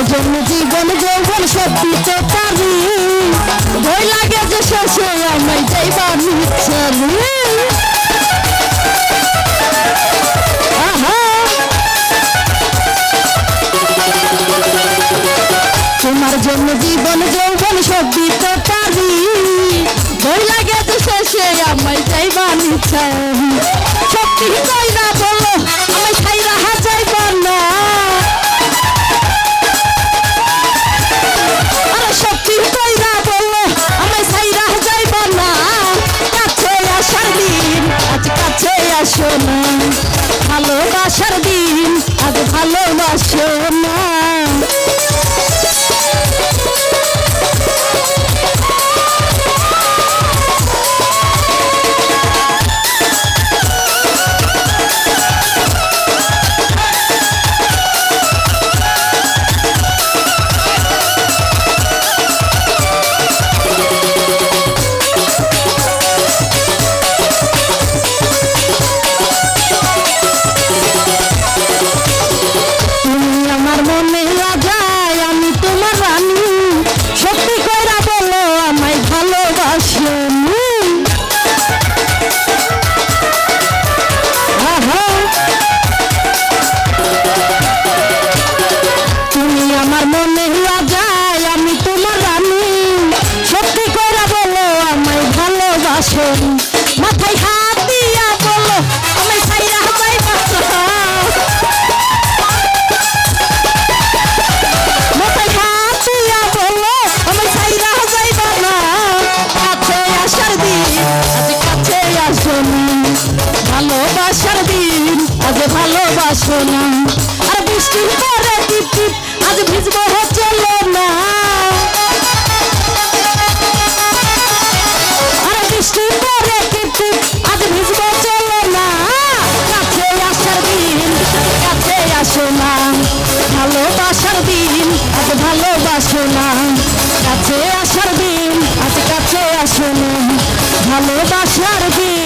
জীবন যৌবন সব দিতে পারি ভয় লাগে যে শেষে আমায় যাইবার আহা। তোমার জন্য জীবন যৌবন সব দিতে পারি ভয় লাগে তো শেষে আমায় যাইবা নিচ্ছারি আজ ভালোবাসো না তুমি ভালোবাসো না আর বৃষ্টির পরে টিপ টিপ, আজ ভিজবো চলো না। আর বৃষ্টির পরে টিপ টিপ, আজ ভিজবো চলো না। কাছে আসার দিন, কাছে আসো না ভালোবাসার দিন, আজ ভালোবাসো না কাছে আসার দিন, আজ কাছে আসো না ভালোবাসার দিন